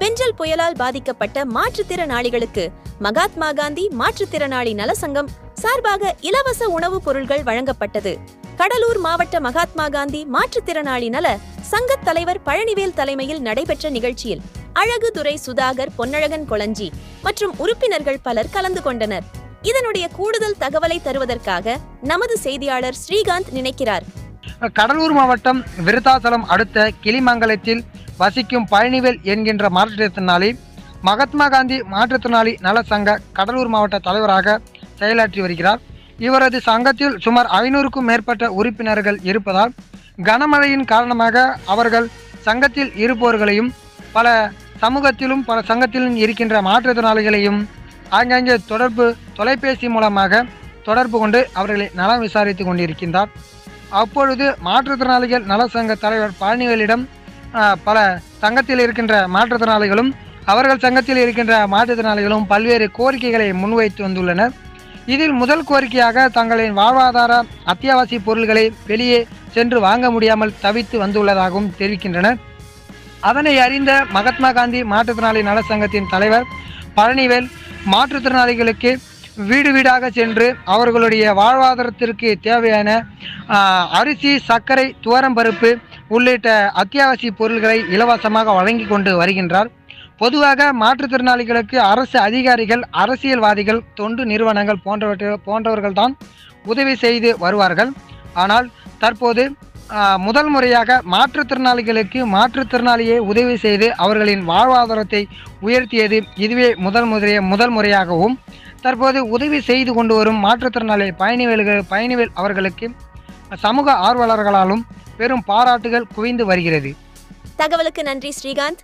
புயலால் பாதிக்கப்பட்ட மாற்றுத்திறனாளிகளுக்கு மகாத்மா காந்தி மாற்றுத்திறனாளி நல சங்கம் சார்பாக இலவச உணவுப் பொருட்கள் வழங்கப்பட்டது. கடலூர் மாவட்ட மகாத்மா காந்தி மாற்றுத்திறனாளி நல சங்கத் தலைவர் பழனிவேல் தலைமையில் நடைபெற்ற நிகழ்ச்சியில் அழகுதுரை சுதாகர் பொன்னழகன் கொளஞ்சி மற்றும் உறுப்பினர்கள் பலர் கலந்து கொண்டனர். இதனுடைய கூடுதல் தகவலை தருவதற்காக நமது செய்தியாளர் ஸ்ரீகாந்த் நினைக்கிறார். கடலூர் மாவட்டம் விருத்தாசலம் அடுத்த கிளிமங்கலத்தில் வசிக்கும் பழனிவேல் என்கின்ற மாற்றுத்திறனாளி மகாத்மா காந்தி மாற்றுத்திறனாளி நல சங்க கடலூர் மாவட்ட தலைவராக செயலாற்றி வருகிறார். இவரது சங்கத்தில் சுமார் ஐநூறுக்கும் மேற்பட்ட உறுப்பினர்கள் இருப்பதால் கனமழையின் காரணமாக அவர்கள் சங்கத்தில் இருப்பவர்களையும் பல சமூகத்திலும் பல சங்கத்திலும் இருக்கின்ற மாற்றுத்திறனாளிகளையும் ஆங்காங்கே தொடர்பு தொலைபேசி மூலமாக தொடர்பு கொண்டு அவர்களை நலம் விசாரித்து கொண்டிருக்கின்றார். அப்பொழுது மாற்றுத்திறனாளிகள் நல சங்க தலைவர் பழனிவேலிடம் பல சங்கத்தில் இருக்கின்ற மாற்றுத்திறனாளிகளும் அவர்கள் சங்கத்தில் இருக்கின்ற மாற்றுத்திறனாளிகளும் பல்வேறு கோரிக்கைகளை முன்வைத்து வந்துள்ளனர். இதில் முதல் கோரிக்கையாக தங்களின் வாழ்வாதார அத்தியாவசிய பொருள்களை வெளியே சென்று வாங்க முடியாமல் தவித்து வந்துள்ளதாகவும் தெரிவிக்கின்றனர். அதனை அறிந்த மகாத்மா காந்தி மாற்றுத்திறனாளி நல சங்கத்தின் தலைவர் பழனிவேல் மாற்றுத்திறனாளிகளுக்கு வீடு வீடாக சென்று அவர்களுடைய வாழ்வாதாரத்திற்கு தேவையான அரிசி சர்க்கரை துவரம்பருப்பு உள்ளிட்ட அத்தியாவசிய பொருட்களை இலவசமாக வழங்கி கொண்டு வருகின்றார். பொதுவாக மாற்றுத்திறனாளிகளுக்கு அரசு அதிகாரிகள் அரசியல்வாதிகள் தொண்டு நிறுவனங்கள் போன்றவற்றை போன்றவர்கள்தான் உதவி செய்து வருவார்கள். ஆனால் தற்போது முதல் முறையாக மாற்றுத்திறனாளிகளுக்கு மாற்றுத்திறனாளியை உதவி செய்து அவர்களின் வாழ்வாதாரத்தை உயர்த்தியது இதுவே முதல் முறைய முதல் முறையாகவும் தற்போது உதவி செய்து கொண்டு வரும் மாற்றுத்திறனாளி பயணிவேல்கள் பயணிவேல் அவர்களுக்கு சமூக ஆர்வலர்களாலும் பெரும் பாராட்டுகள் குவிந்து வருகிறது. தகவலுக்கு நன்றி ஸ்ரீகாந்த்.